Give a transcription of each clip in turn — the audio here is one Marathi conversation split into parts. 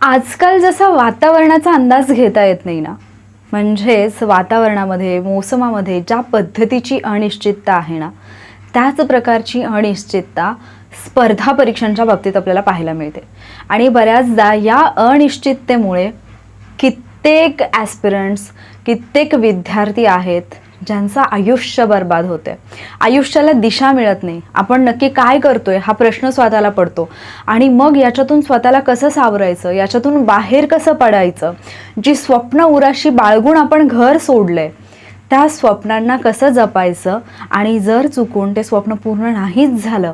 आजकाल जसा वातावरणाचा अंदाज घेता येत नाही ना म्हणजेच वातावरणामध्ये मोसमामध्ये ज्या पद्धतीची अनिश्चितता आहे ना त्याच प्रकारची अनिश्चितता स्पर्धा परीक्षांच्या बाबतीत आपल्याला पाहायला मिळते. आणि बऱ्याचदा या अनिश्चिततेमुळे कित्येक ॲस्पिरंट्स कित्येक विद्यार्थी आहेत ज्यांचं आयुष्य बर्बाद होते आयुष्याला दिशा मिळत नाही. आपण नक्की काय करतोय हा प्रश्न स्वतःला पडतो. आणि मग याच्यातून स्वतःला कसं सावरायचं? याच्यातून बाहेर कसं पडायचं? जी स्वप्न उराशी बाळगून आपण घर सोडलंय त्या स्वप्नांना कसं जपायचं? आणि जर चुकून ते स्वप्न पूर्ण नाहीच झालं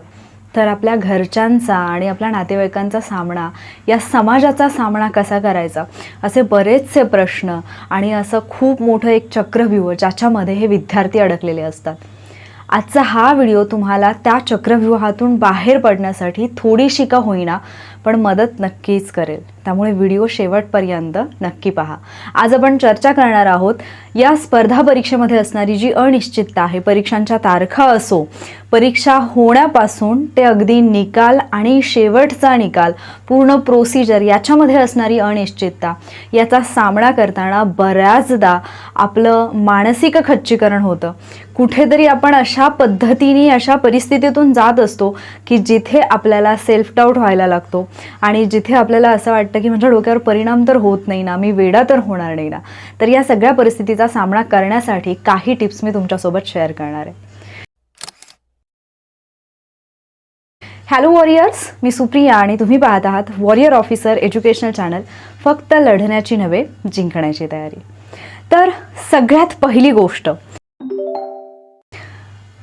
तर आपल्या घरच्यांचा आणि आपल्या नातेवाईकांचा सामना या समाजाचा सामना कसा करायचा? असे बरेचसे प्रश्न आणि असं खूप मोठं एक चक्रव्यूह ज्याच्यामध्ये हे विद्यार्थी अडकलेले असतात. आजचा हा व्हिडिओ तुम्हाला त्या चक्रव्यूहातून बाहेर पडण्यासाठी थोडीशी का होईना पण मदत नक्कीच करेल. त्यामुळे व्हिडिओ शेवटपर्यंत नक्की पहा. आज आपण चर्चा करणार आहोत या स्पर्धा परीक्षेमध्ये असणारी जी अनिश्चितता आहे परीक्षांच्या तारखा असो परीक्षा होण्यापासून ते अगदी निकाल आणि शेवटचा निकाल पूर्ण प्रोसिजर याच्यामध्ये असणारी अनिश्चितता याचा सामना करताना बऱ्याचदा आपलं मानसिक खच्चीकरण होतं. कुठेतरी आपण अशा पद्धतीने अशा परिस्थितीतून जात असतो की जिथे आपल्याला सेल्फ डाऊट व्हायला लागतो आणि जिथे आपल्याला असं वाटतं की माझ्या डोक्यावर परिणाम तर होत नाही ना मी वेडा तर होणार नाही ना. तर या सगळ्या परिस्थितीचा सामना करण्यासाठी काही टिप्स मी तुमच्यासोबत शेअर करणार आहे. हॅलो वॉरियर्स मी सुप्रिया आणि तुम्ही पाहत आहात वॉरियर ऑफिसर एज्युकेशनल चॅनल फक्त लढण्याची नव्हे जिंकण्याची तयारी. तर सगळ्यात पहिली गोष्ट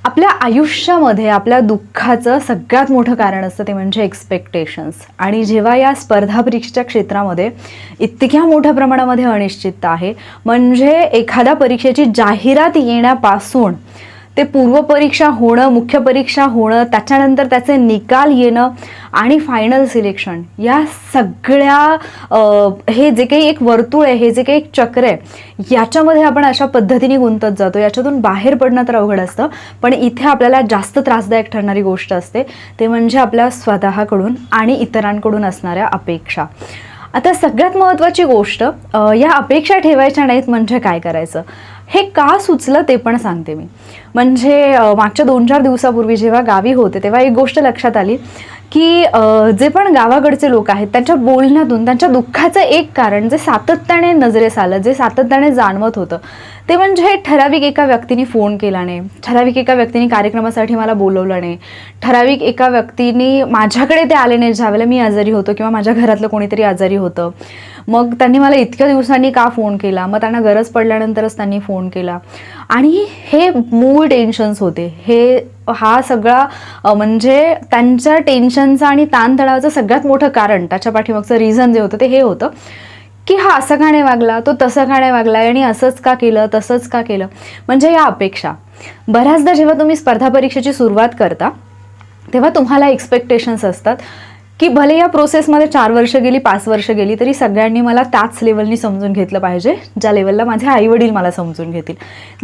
आपल्या आयुष्यामध्ये आपल्या दुःखाचं सगळ्यात मोठं कारण असतं ते म्हणजे एक्सपेक्टेशन्स आणि जेव्हा या स्पर्धा परीक्षेच्या क्षेत्रामध्ये इतक्या मोठ्या प्रमाणामध्ये अनिश्चितता आहे म्हणजे एखाद्या परीक्षेची जाहिरात येण्यापासून ते पूर्वपरीक्षा होणं मुख्य परीक्षा होणं त्याच्यानंतर त्याचे निकाल येणं आणि फायनल सिलेक्शन या सगळ्या हे जे काही एक वर्तुळ आहे हे जे काही एक चक्र आहे याच्यामध्ये आपण अशा पद्धतीने गुंतत जातो. याच्यातून बाहेर पडणं तर अवघड असतं पण इथे आपल्याला जास्त त्रासदायक ठरणारी गोष्ट असते. ते म्हणजे आपल्या स्वतःकडून आणि इतरांकडून असणाऱ्या अपेक्षा. आता सगळ्यात महत्त्वाची गोष्ट या अपेक्षा ठेवायच्या नाहीत म्हणजे काय करायचं? हे का सुचलं ते पण सांगते मी. म्हणजे मागच्या दोन चार दिवसापूर्वी जेव्हा गावी होते तेव्हा एक गोष्ट लक्षात आली की जे पण गावाकडचे लोक आहेत त्यांच्या बोलण्यातून त्यांच्या दुःखाचं एक कारण जे सातत्याने नजरेस आलं जे सातत्याने जाणवत होतं ते म्हणजे ठराविक एका व्यक्तीने फोन केला नाही. ठराविक एका व्यक्तीने कार्यक्रमासाठी मला बोलवलं नाही. ठराविक एका व्यक्तीने माझ्याकडे ते आले नाही ज्यावेळेला मी आजारी होतो किंवा माझ्या घरातलं कोणीतरी आजारी होतं. मग त्यांनी मला इतक्या दिवसांनी का फोन केला? मग त्यांना गरज पडल्यानंतरच त्यांनी फोन केला. आणि हे मूळ टेन्शन्स होते. हे हा सगळा म्हणजे त्यांच्या टेन्शनचं आणि ताणतणावाचं सगळ्यात मोठं कारण त्याच्या पाठीमागचं रिझन जे होतं ते हे होतं की हा असं का नाही वागला तो तसं का नाही वागला आणि असंच का केलं तसंच का केलं? म्हणजे या अपेक्षा. बऱ्याचदा जेव्हा तुम्ही स्पर्धा परीक्षेची सुरुवात करता तेव्हा तुम्हाला एक्सपेक्टेशन्स असतात. की भले या प्रोसेसमध्ये चार वर्ष गेली पाच वर्ष गेली तरी सगळ्यांनी मला त्याच लेवलनी समजून घेतलं पाहिजे ज्या लेवलला माझे आईवडील मला समजून घेतील.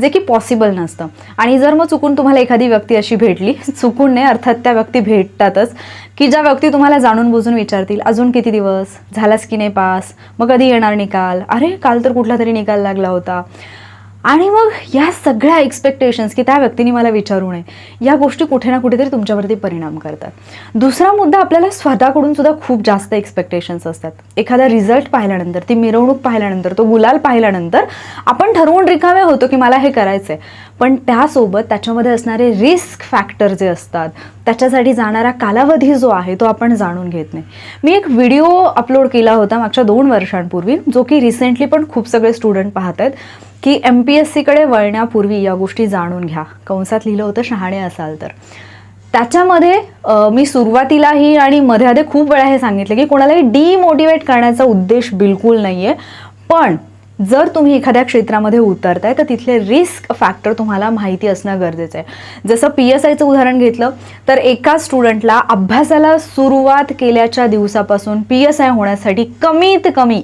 जे की पॉसिबल नसतं. आणि जर मग चुकून तुम्हाला एखादी व्यक्ती अशी भेटली चुकून नाही अर्थात त्या व्यक्ती भेटतातच की ज्या व्यक्ती तुम्हाला जाणून बुजून विचारतील अजून किती दिवस? झालास की नाही पास? मग कधी येणार निकाल? अरे काल तर कुठला तरी निकाल लागला होता. आणि मग या सगळ्या एक्सपेक्टेशन्स की त्या व्यक्तीने मला विचारू नये या गोष्टी कुठे ना कुठेतरी तुमच्यावरती परिणाम करतात. दुसरा मुद्दा आपल्याला स्वतःकडून सुद्धा खूप जास्त एक्सपेक्टेशन्स असतात. एखादा रिझल्ट पाहिल्यानंतर ती मिरवणूक पाहिल्यानंतर तो गुलाल पाहिल्यानंतर आपण ठरवून रिकामे होतो की मला हे करायचं आहे पण त्यासोबत त्याच्यामध्ये असणारे रिस्क फॅक्टर जे असतात त्याच्यासाठी जाणारा कालावधी जो आहे तो आपण जाणून घेत नाही. मी एक व्हिडिओ अपलोड केला होता मागच्या दोन वर्षांपूर्वी जो की रिसेंटली पण खूप सगळे स्टुडंट पाहत आहेत की एम पी एस सीकडे वळण्यापूर्वी या गोष्टी जाणून घ्या. कंसात लिहिलं होतं शहाणे असाल तर. त्याच्यामध्ये मी सुरुवातीलाही आणि मध्ये आधी खूप वेळा हे सांगितलं की कोणालाही डिमोटिवेट करण्याचा उद्देश बिलकुल नाही आहे पण जर तुम्ही एखाद्या क्षेत्रामध्ये उतरताय तर तिथले रिस्क फॅक्टर तुम्हाला माहिती असणं गरजेचं आहे. जसं पी एस आयचं उदाहरण घेतलं तर एका स्टुडंटला अभ्यासाला सुरुवात केल्याच्या दिवसापासून पी एस आय होण्यासाठी कमीत कमी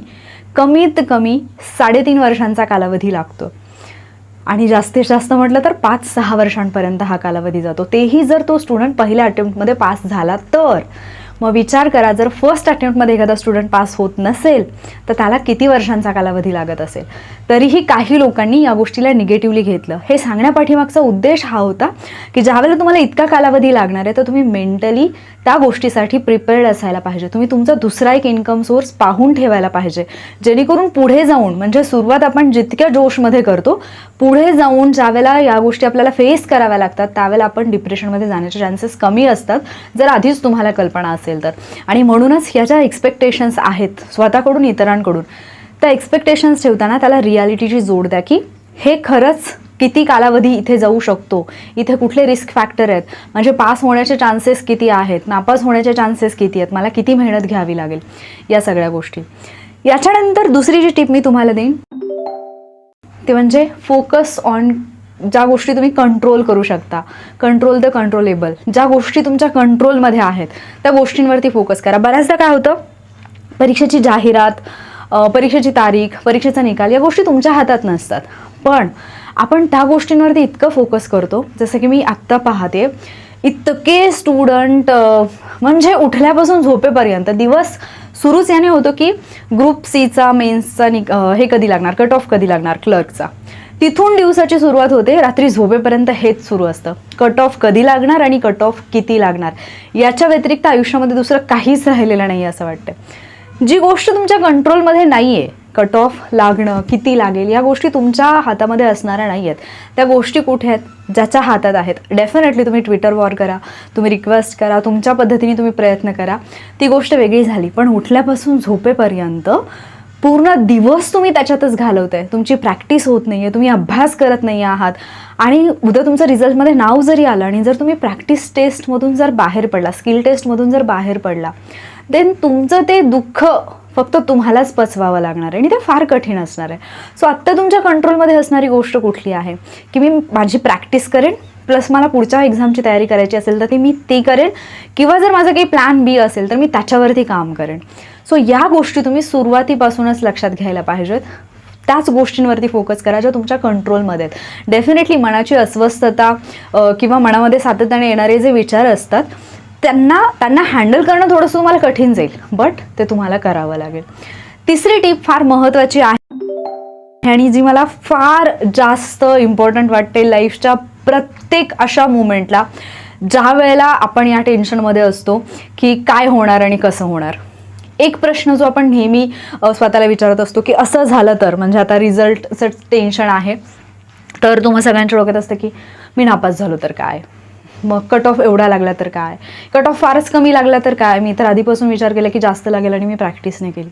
कमीत कमी साडेतीन वर्षांचा कालावधी लागतो. आणि जास्तीत जास्त म्हटलं तर पाच सहा वर्षांपर्यंत हा कालावधी जातो. तेही जर तो स्टुडंट पहिल्या अटेम्प्टमध्ये पास झाला तर मग विचार करा जर फर्स्ट अटेम्प्टमध्ये एखादा स्टुडंट पास होत नसेल तर त्याला किती वर्षांचा कालावधी लागत असेल? तरीही काही लोकांनी या गोष्टीला निगेटिव्हली घेतलं. हे सांगण्यापाठीमागचा उद्देश हा होता की ज्यावेळेला तुम्हाला इतका कालावधी लागणार आहे तर तुम्ही मेंटली त्या गोष्टीसाठी प्रिपेअर्ड असायला पाहिजे. तुम्ही तुमचा दुसरा एक इन्कम सोर्स पाहून ठेवायला पाहिजे. जेणेकरून पुढे जाऊन म्हणजे सुरुवात आपण जितक्या जोशमध्ये करतो पुढे जाऊन ज्यावेळेला या गोष्टी आपल्याला फेस कराव्या लागतात त्यावेळेला आपण डिप्रेशनमध्ये जाण्याचे चान्सेस कमी असतात. जर आधीच तुम्हाला कल्पना असेल तर. आणि म्हणूनच ह्या ज्या एक्सपेक्टेशन्स आहेत स्वतःकडून इतरांकडून त्या एक्सपेक्टेशन्स ठेवताना त्याला रियालिटीची जोड द्या की हे खरंच किती कालावधी इथे जाऊ शकतो? इथे कुठले रिस्क फॅक्टर आहेत? म्हणजे पास होण्याचे चान्सेस किती आहेत? नापास होण्याचे चान्सेस किती आहेत? मला किती मेहनत घ्यावी लागेल? या सगळ्या गोष्टी. याच्यानंतर दुसरी जी टीप मी तुम्हाला देईन ते म्हणजे फोकस ऑन ज्या गोष्टी तुम्ही कंट्रोल करू शकता. कंट्रोल द कंट्रोलेबल ज्या गोष्टी तुमच्या कंट्रोलमध्ये आहेत त्या गोष्टींवरती फोकस करा. बऱ्याचदा काय होतं परीक्षेची जाहिरात परीक्षेची तारीख परीक्षेचा निकाल या गोष्टी तुमच्या हातात नसतात. पण आपण त्या गोष्टींवरती इतकं फोकस करतो जसं की मी आत्ता पाहते इतके स्टुडंट म्हणजे उठल्यापासून झोपेपर्यंत दिवस सुरूच याने होतो की ग्रुप सीचा मेन्सचा नि हे कधी लागणार कट ऑफ कधी लागणार क्लर्कचा तिथून दिवसाची सुरुवात होते. रात्री झोपेपर्यंत हेच सुरू असतं. कट ऑफ कधी लागणार आणि कट ऑफ किती लागणार? याच्या व्यतिरिक्त आयुष्यामध्ये दुसरं काहीच राहिलेलं नाही असं वाटतं जी गोष्ट तुमच्या कंट्रोलमध्ये नाही आहे कट ऑफ लागणं किती लागेल या गोष्टी तुमच्या हातामध्ये असणाऱ्या नाही आहेत त्या गोष्टी कुठे आहेत? ज्याच्या हातात आहेत. डेफिनेटली तुम्ही ट्विटर वॉर करा तुम्ही रिक्वेस्ट करा तुमच्या पद्धतीने तुम्ही प्रयत्न करा. ती गोष्ट वेगळी झाली. पण उठल्यापासून झोपेपर्यंत पूर्ण दिवस तुम्ही त्याच्यातच घालवताय. तुमची प्रॅक्टिस होत नाही आहे तुम्ही अभ्यास करत नाही आहात. आणि उद्या तुमचं रिझल्टमध्ये नाव जरी आलं आणि जर तुम्ही प्रॅक्टिस टेस्टमधून जर बाहेर पडला स्किल टेस्टमधून जर बाहेर पडला देन तुमचं ते दुःख फक्त तुम्हालाच पचवावं लागणार आहे आणि ते फार कठीण असणार आहे. सो आत्ता तुमच्या कंट्रोलमध्ये असणारी गोष्ट कुठली आहे? की मी माझी प्रॅक्टिस करेन प्लस मला पुढच्या एक्झामची तयारी करायची असेल तर ती मी ती करेन किंवा जर माझा काही प्लॅन बी असेल तर मी त्याच्यावरती काम करेन. सो या गोष्टी तुम्ही सुरुवातीपासूनच लक्षात घ्यायला पाहिजेत. त्याच गोष्टींवरती फोकस करा ज्या तुमच्या कंट्रोलमध्ये आहेत. डेफिनेटली मनाची अस्वस्थता किंवा मनामध्ये सातत्याने येणारे जे विचार असतात त्यांना त्यांना हँडल करणं थोडंसं तुम्हाला कठीण जाईल बट ते तुम्हाला करावं लागेल. तिसरी टीप फार महत्त्वाची आहे. आणि जी मला फार जास्त इम्पॉर्टंट वाटते लाईफच्या प्रत्येक अशा मुमेंटला ज्या वेळेला आपण या टेन्शनमध्ये असतो की काय होणार आणि कसं होणार. एक प्रश्न जो आपण नेहमी स्वतःला विचारत असतो की असं झालं तर म्हणजे आता रिझल्टचं टेन्शन आहे तर तुम्हा सगळ्यांच्या डोक्यात असतं की मी नापास झालो तर काय? मग कट ऑफ एवढा लागला तर काय? कट ऑफ फारच कमी लागला तर काय? मी तर आधीपासून विचार केला की जास्त लागेल आणि मी प्रॅक्टिस नाही केली.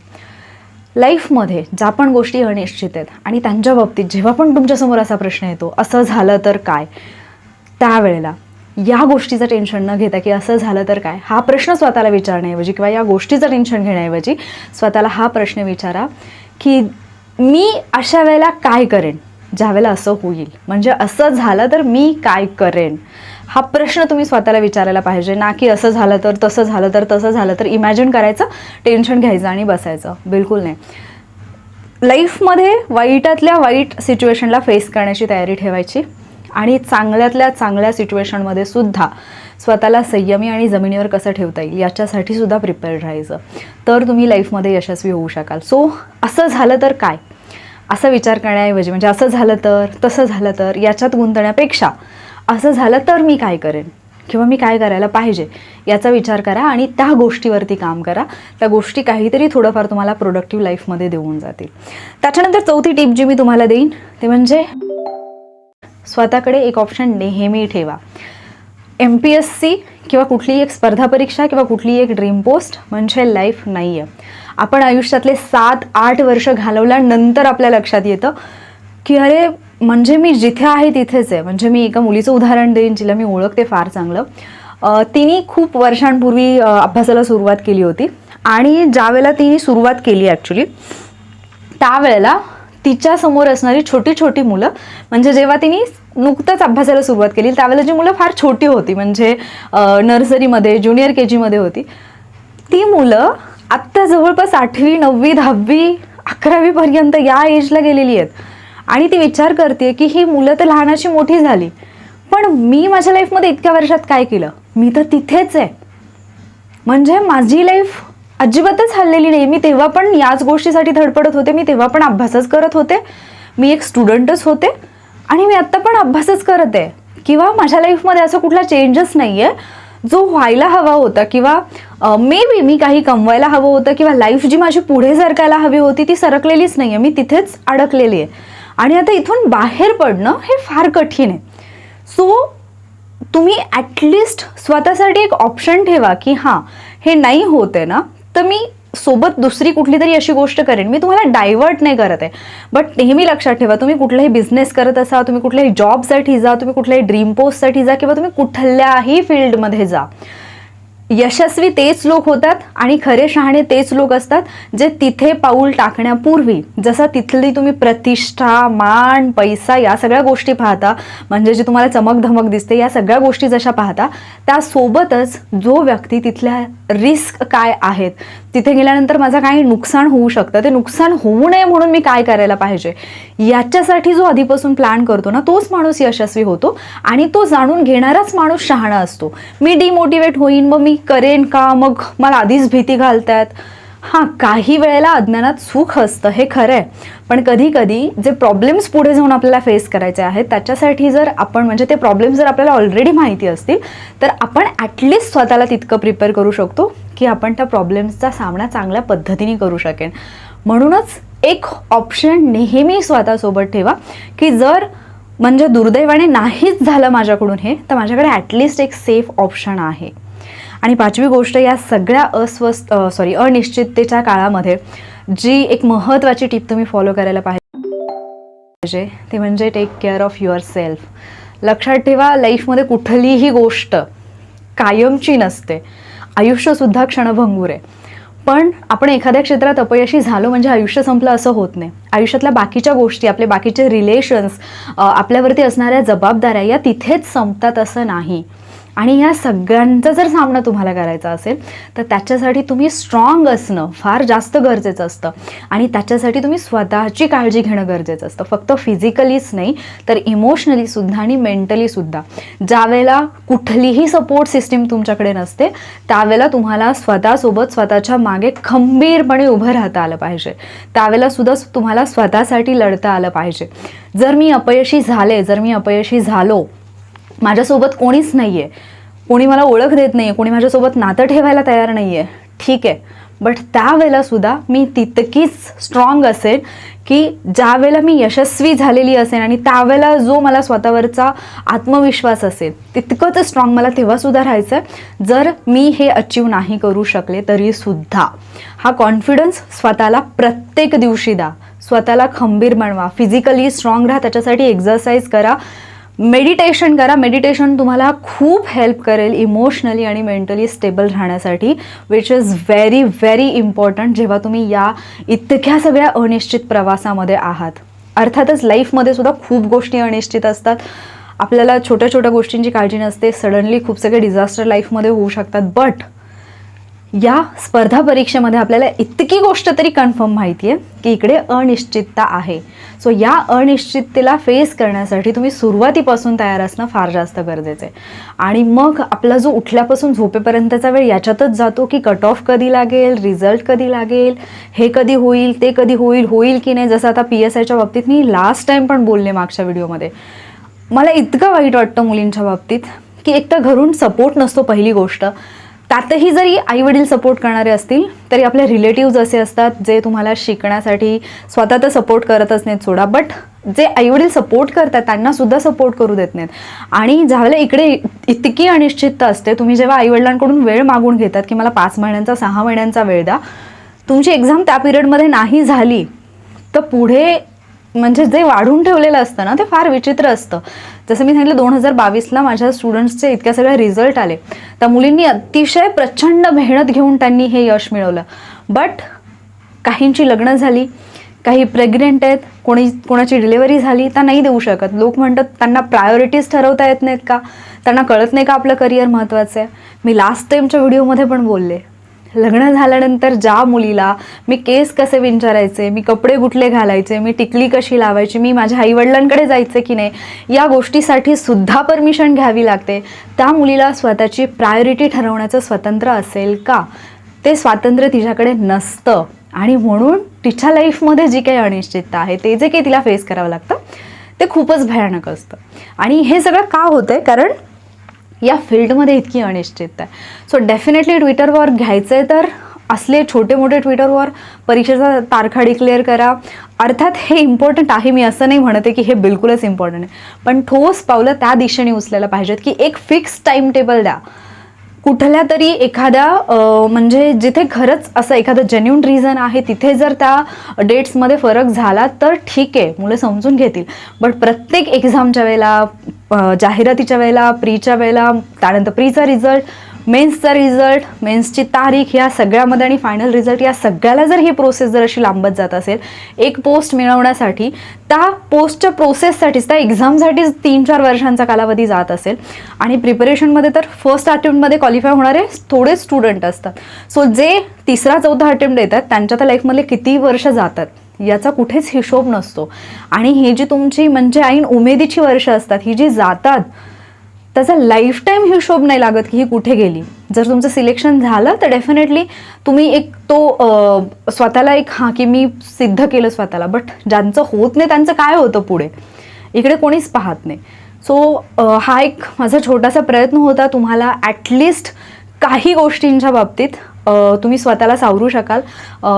लाईफमध्ये ज्या पण गोष्टी अनिश्चित आहेत आणि त्यांच्या बाबतीत जेव्हा पण तुमच्यासमोर असा प्रश्न येतो असं झालं तर काय? त्यावेळेला या गोष्टीचं टेन्शन न घेता की असं झालं तर काय? हा प्रश्न स्वतःला विचारण्याऐवजी किंवा या गोष्टीचं टेन्शन घेण्याऐवजी स्वतःला हा प्रश्न विचारा की मी अशा वेळेला काय करेन? ज्या वेळेला असं होईल. म्हणजे असं झालं तर मी काय करेन? हा प्रश्न तुम्ही स्वतःला विचारायला पाहिजे. ना की असं झालं तर तसं झालं तर तसं झालं तर इमॅजिन करायचं टेन्शन घ्यायचं आणि बसायचं. बिलकुल नाही. लाईफमध्ये वाईटातल्या वाईट सिच्युएशनला फेस करण्याची तयारी ठेवायची. आणि चांगल्यातल्या चांगल्या सिच्युएशनमध्ये सुद्धा स्वतःला संयमी आणि जमिनीवर कसं ठेवता येईल याच्यासाठी सुद्धा प्रिपेअर्ड राहायचं. तर तुम्ही लाईफमध्ये यशस्वी होऊ शकाल. सो असं झालं तर काय? असा विचार करण्याऐवजी म्हणजे असं झालं तर तसं झालं तर याच्यात गुंतण्यापेक्षा असं झालं तर मी काय करेन? किंवा मी काय करायला पाहिजे? याचा विचार करा आणि त्या गोष्टीवरती काम करा. त्या गोष्टी काहीतरी थोडंफार तुम्हाला प्रोडक्टिव्ह लाईफमध्ये देऊन जातील. त्याच्यानंतर चौथी टीप जी मी तुम्हाला देईन ते म्हणजे स्वतःकडे एक ऑप्शन नेहमी ठेवा. एम पी एस सी किंवा कुठलीही एक स्पर्धा परीक्षा किंवा कुठलीही एक ड्रीम पोस्ट म्हणजे लाईफ नाही आहे आपण आयुष्यातले सात आठ वर्ष घालवल्यानंतर आपल्या लक्षात येतं की अरे म्हणजे मी जिथे आहे तिथेच आहे. म्हणजे मी एका मुलीचं उदाहरण देईन जिला मी ओळखते फार चांगलं. तिने खूप वर्षांपूर्वी अभ्यासाला सुरुवात केली होती. आणि ज्यावेळेला तिने सुरुवात केली ॲक्च्युली त्यावेळेला तिच्या समोर असणारी छोटी छोटी मुलं म्हणजे जेव्हा तिने नुकतंच अभ्यासाला सुरुवात केली त्यावेळेला जी मुलं फार छोटी होती म्हणजे नर्सरीमध्ये ज्युनियर के जीमध्ये होती ती मुलं आत्ता जवळपास आठवी नववी दहावी अकरावीपर्यंत या एजला गेलेली आहेत. आणि ती विचार करते की ही मुलं तर लहानाची मोठी झाली पण मी माझ्या लाईफमध्ये इतक्या वर्षात काय केलं? मी तर तिथेच आहे. म्हणजे माझी लाईफ अजिबातच हल्लेली नाही. मी तेव्हा पण याच गोष्टीसाठी धडपडत होते. मी तेव्हा पण अभ्यासच करत होते. मी एक स्टुडंटच होते. आणि मी आत्ता पण अभ्यासच करत आहे. किंवा माझ्या लाईफमध्ये असं कुठला चेंजच नाही आहे जो व्हायला हवा होता किंवा मे बी मी काही कमवायला हवं होतं किंवा लाईफ जी माझी पुढे सरकायला हवी होती ती सरकलेलीच नाही आहे मी तिथेच अडकलेली आहे. आणि आता इथून बाहेर पडणं हे फार कठीण आहे. सो तुम्ही ॲटलिस्ट स्वतःसाठी एक ऑप्शन ठेवा की हां हे नाही होते ना. तर मी सोबत दुसरी कुठली तरी अशी गोष्ट करेन. मी तुम्हाला डायव्हर्ट नाही करत आहे. बट नेहमी लक्षात ठेवा तुम्ही कुठलाही बिझनेस करत असा तुम्ही कुठल्याही जॉबसाठी जा तुम्ही कुठल्याही ड्रीम पोस्टसाठी जा किंवा तुम्ही कुठल्याही फील्डमध्ये जा. यशस्वी तेच लोक होतात आणि खरे शहाणे तेच लोक असतात जे तिथे पाऊल टाकण्यापूर्वी जसं तिथली तुम्ही प्रतिष्ठा मान पैसा या सगळ्या गोष्टी पाहता म्हणजे जी तुम्हाला चमक धमक दिसते या सगळ्या गोष्टी जशा पाहता त्यासोबतच जो व्यक्ती तिथल्या रिस्क काय आहेत तिथे गेल्यानंतर माझं काही नुकसान होऊ शकतं. ते नुकसान होऊ नये म्हणून मी काय करायला पाहिजे? याच्यासाठी जो आधीपासून प्लॅन करतो ना तोच माणूस यशस्वी होतो आणि तो जाणून घेणाराच माणूस शहाणा असतो. मी डिमोटिवेट होईन मग मी करेन का? मग मला आधीच भीती घालतायत हां काही वेळेला अज्ञानात सुख असतं हे खरं आहे पण कधी कधी जे प्रॉब्लेम्स पुढे जाऊन आपल्याला फेस करायचे आहेत त्याच्यासाठी जर आपण म्हणजे ते प्रॉब्लेम्स जर आपल्याला ऑलरेडी माहिती असतील तर आपण ॲटलिस्ट स्वतःला तितकं प्रिपेअर करू शकतो की आपण त्या प्रॉब्लेम्सचा सामना चांगल्या पद्धतीने करू शकेन. म्हणूनच एक ऑप्शन नेहमी स्वतःसोबत ठेवा की जर म्हणजे दुर्दैवाने नाहीच झालं माझ्याकडून हे तर माझ्याकडे ॲटलिस्ट एक सेफ ऑप्शन आहे. आणि पाचवी गोष्ट या सगळ्या अस्वस्थ सॉरी अनिश्चिततेच्या काळामध्ये जी एक महत्त्वाची टीप तुम्ही फॉलो करायला पाहिजे ते म्हणजे take care of yourself लक्षात ठेवा लाईफमध्ये कुठलीही गोष्ट कायमची नसते. आयुष्यसुद्धा क्षणभंगूर आहे. पण आपण एखाद्या क्षेत्रात अपयशी झालो म्हणजे आयुष्य संपलं असं होत नाही. आयुष्यातल्या बाकीच्या गोष्टी आपले बाकीचे रिलेशन्स आपल्यावरती असणाऱ्या जबाबदाऱ्या या तिथेच संपतात असं नाही. आणि या सगळ्यांचा जर सामना तुम्हाला करायचा असेल तर त्याच्यासाठी तुम्ही स्ट्रॉंग असणं फार जास्त गरजेचं असतं. आणि त्याच्यासाठी तुम्ही स्वतःची काळजी घेणं गरजेचं असतं. फक्त फिजिकलीच नाही तर इमोशनलीसुद्धा आणि मेंटलीसुद्धा ज्यावेळेला कुठलीही सपोर्ट सिस्टीम तुमच्याकडे नसते त्यावेळेला तुम्हाला स्वतःसोबत स्वतःच्या मागे खंबीरपणे उभं राहता आलं पाहिजे. त्यावेळेलासुद्धा तुम्हाला स्वतःसाठी लढता आलं पाहिजे. जर मी अपयशी झाले जर मी अपयशी झालो माझ्यासोबत कोणीच नाही आहे कोणी मला ओळख देत नाही आहे कोणी माझ्यासोबत नातं ठेवायला तयार नाही आहे ठीक आहे. बट त्यावेळेलासुद्धा मी तितकीच स्ट्रॉंग असेल की ज्यावेळेला मी यशस्वी झालेली असेल आणि त्यावेळेला जो मला स्वतःवरचा आत्मविश्वास असेल तितकंच स्ट्रॉंग मला तेव्हासुद्धा राहायचं आहे जर मी हे अचीव नाही करू शकले तरीसुद्धा हा कॉन्फिडन्स स्वतःला प्रत्येक दिवशी द्या. स्वतःला खंबीर बनवा. फिजिकली स्ट्रॉंग राहा. त्याच्यासाठी एक्झरसाईज करा. मेडिटेशन करा. मेडिटेशन तुम्हाला खूप हेल्प करेल इमोशनली आणि मेंटली स्टेबल राहण्यासाठी which is very very important जेव्हा तुम्ही या इतक्या सगळ्या अनिश्चित प्रवासामध्ये आहात. अर्थातच लाईफमध्ये सुद्धा खूप गोष्टी अनिश्चित असतात. आपल्याला छोट्या छोट्या गोष्टींची काळजी नसते. सडनली खूप सगळे डिझास्टर लाईफमध्ये होऊ शकतात. बट या स्पर्धा परीक्षेमध्ये आपल्याला इतकी गोष्ट तरी कन्फर्म माहिती आहे की इकडे अनिश्चितता आहे. सो या अनिश्चिततेला फेस करण्यासाठी तुम्ही सुरुवातीपासून तयार असणं फार जास्त गरजेचं आहे. आणि मग आपला जो उठल्यापासून झोपेपर्यंतचा वेळ याच्यातच जातो की कट ऑफ कधी लागेल रिझल्ट कधी लागेल हे कधी होईल ते कधी होईल होईल की नाही जसं आता पी एस आयच्या बाबतीत मी लास्ट टाईम पण बोलले मागच्या व्हिडिओमध्ये. मला इतकं वाईट वाटतं मुलींच्या बाबतीत की एक तर घरून सपोर्ट नसतो पहिली गोष्ट. त्यातही जरी आईवडील सपोर्ट करणारे असतील तरी आपले रिलेटिव्ज असे असतात जे तुम्हाला शिकण्यासाठी स्वतः तर सपोर्ट करतच नाहीत सोडा. बट जे आईवडील सपोर्ट करतात त्यांना सुद्धा सपोर्ट करू देत नाहीत. आणि ज्यावेळेला इकडे इतकी अनिश्चितता असते तुम्ही जेव्हा आईवडिलांकडून वेळ मागून घेतात की मला पाच महिन्यांचा सहा महिन्यांचा वेळ द्या तुमची एक्झाम त्या पिरियडमध्ये नाही झाली तर पुढे म्हणजे जे वाढून ठेवलेलं असतं ना ते फार विचित्र असतं. जसं मी सांगितलं दोन हजार बावीसला माझ्या स्टुडंट्सचे इतक्या सगळ्या रिझल्ट आले. त्या मुलींनी अतिशय प्रचंड मेहनत घेऊन त्यांनी हे यश मिळवलं. बट काहींची लग्न झाली काही प्रेग्नेंट आहेत कोणी कोणाची डिलेवरी झाली त्या नाही देऊ शकत. लोक म्हणतात त्यांना प्रायोरिटीज ठरवता येत नाहीत का? त्यांना कळत नाही का आपलं करिअर महत्त्वाचं आहे? मी लास्ट टाईमच्या व्हिडिओमध्ये पण बोलले. लग्न झाल्यानंतर ज्या मुलीला मी केस कसे विंचारायचे मी कपडे कुठले घालायचे मी टिकली कशी लावायची मी माझ्या आईवडिलांकडे जायचे की नाही या गोष्टीसाठी सुद्धा परमिशन घ्यावी लागते. त्या मुलीला स्वतःची प्रायोरिटी ठरवण्याचं स्वतंत्र असेल का? ते स्वातंत्र्य तिच्याकडे नसतं. आणि म्हणून तिच्या लाईफमध्ये जी काही अनिश्चितता आहे ते जे काही तिला फेस करावं लागतं ते खूपच भयानक असतं. आणि हे सगळं का होतं आहे कारण या फील्डमध्ये इतकी अनिश्चितता आहे. सो डेफिनेटली ट्विटरवर घ्यायचं आहे तर असले छोटे मोठे ट्विटरवर परीक्षेचा तारखा डिक्लेअर करा. अर्थात हे इम्पॉर्टंट आहे मी असं नाही म्हणते की हे बिलकुलच इम्पॉर्टंट आहे. पण ठोस पावलं त्या दिशेने उचलायला पाहिजेत की एक फिक्स टाईम टेबल द्या. कुठल्या तरी एखाद्या म्हणजे जिथे खरंच असं एखादं जेन्युन रिझन आहे तिथे जर त्या डेट्समध्ये फरक झाला तर ठीक आहे मुलं समजून घेतील. बट प्रत्येक एक्झामच्या वेळेला जाहिरातीच्या वेळेला प्रीच्या वेळेला त्यानंतर प्रीचा रिझल्ट मेन्सचा रिझल्ट मेन्सची तारीख या सगळ्यामध्ये आणि फायनल रिझल्ट या सगळ्याला जर ही प्रोसेस जर अशी लांबत जात असेल एक पोस्ट मिळवण्यासाठी त्या पोस्टच्या प्रोसेससाठीच त्या एक्झामसाठीच तीन चार वर्षांचा कालावधी जात असेल. आणि प्रिपरेशनमध्ये तर फर्स्ट अटेम्प्टमध्ये क्वालिफाय होणारे थोडे स्टुडंट असतात. सो जे तिसरा चौथा अटेम्प्ट देतात त्यांच्या तर लाईफमधले किती वर्ष जातात याचा कुठेच हिशोब नसतो. आणि ही जी तुमची म्हणजे ऐन उमेदीची वर्ष असतात ही जी जातात त्याचा लाईफ टाईम हिशोब नाही लागत की ही कुठे गेली. जर तुमचं सिलेक्शन झालं तर डेफिनेटली तुम्ही एक तो स्वतःला एक हां की मी सिद्ध केलं स्वतःला. बट ज्यांचं होत नाही त्यांचं काय होतं पुढे? इकडे कोणीच पाहत नाही. सो हा एक माझा छोटासा प्रयत्न होता तुम्हाला ॲटलिस्ट काही गोष्टींच्या बाबतीत तुम्ही स्वतःला सावरू शकाल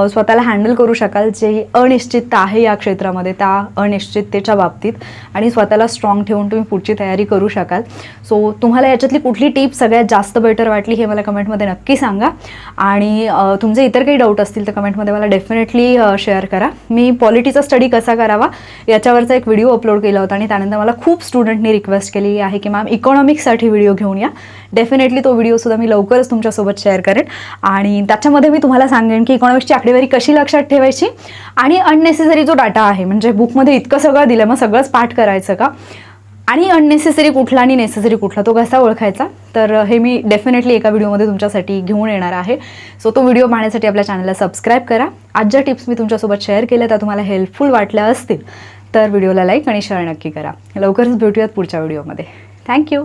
स्वतःला हँडल करू शकाल जे अनिश्चितता आहे या क्षेत्रामध्ये त्या अनिश्चिततेच्या बाबतीत. आणि स्वतःला स्ट्रॉंग ठेवून तुम्ही पुढची तयारी करू शकाल. सो तुम्हाला याच्यातली कुठली टीप सगळ्यात जास्त बेटर वाटली हे मला कमेंटमध्ये नक्की सांगा. आणि तुमचे इतर काही डाऊट असतील तर कमेंटमध्ये मला डेफिनेटली शेअर करा. मी पॉलिटीचा स्टडी कसा करावा याच्यावरचा एक व्हिडिओ अपलोड केला होता आणि त्यानंतर मला खूप स्टुडंटनी रिक्वेस्ट केलेली आहे की मॅम इकॉनॉमिक्ससाठी व्हिडिओ घेऊन या. डेफिनेटली तो व्हिडिओसुद्धा मी लवकरच तुमच्यासोबत शेअर करेन. आणि त्याच्यामध्ये मी तुम्हाला सांगेन की इकॉनॉमिक्सची आकडेवारी कशी लक्षात ठेवायची आणि अननेसेसरी जो डाटा आहे म्हणजे बुकमध्ये इतकं सगळं दिलं मग सगळंच पाठ करायचं का? आणि अननेसेसरी कुठला आणि नेसेसरी कुठला तो कसा ओळखायचा? तर हे मी डेफिनेटली एका व्हिडिओमध्ये तुमच्यासाठी घेऊन येणार आहे. सो तो व्हिडिओ पाहण्यासाठी आपल्या चॅनलला सबस्क्राईब करा. आज ज्या टिप्स मी तुमच्यासोबत शेअर केल्या त्या तुम्हाला हेल्पफुल वाटल्या असतील तर व्हिडिओला लाईक आणि शेअर नक्की करा. लवकरच भेटूयात पुढच्या व्हिडिओमध्ये. थँक्यू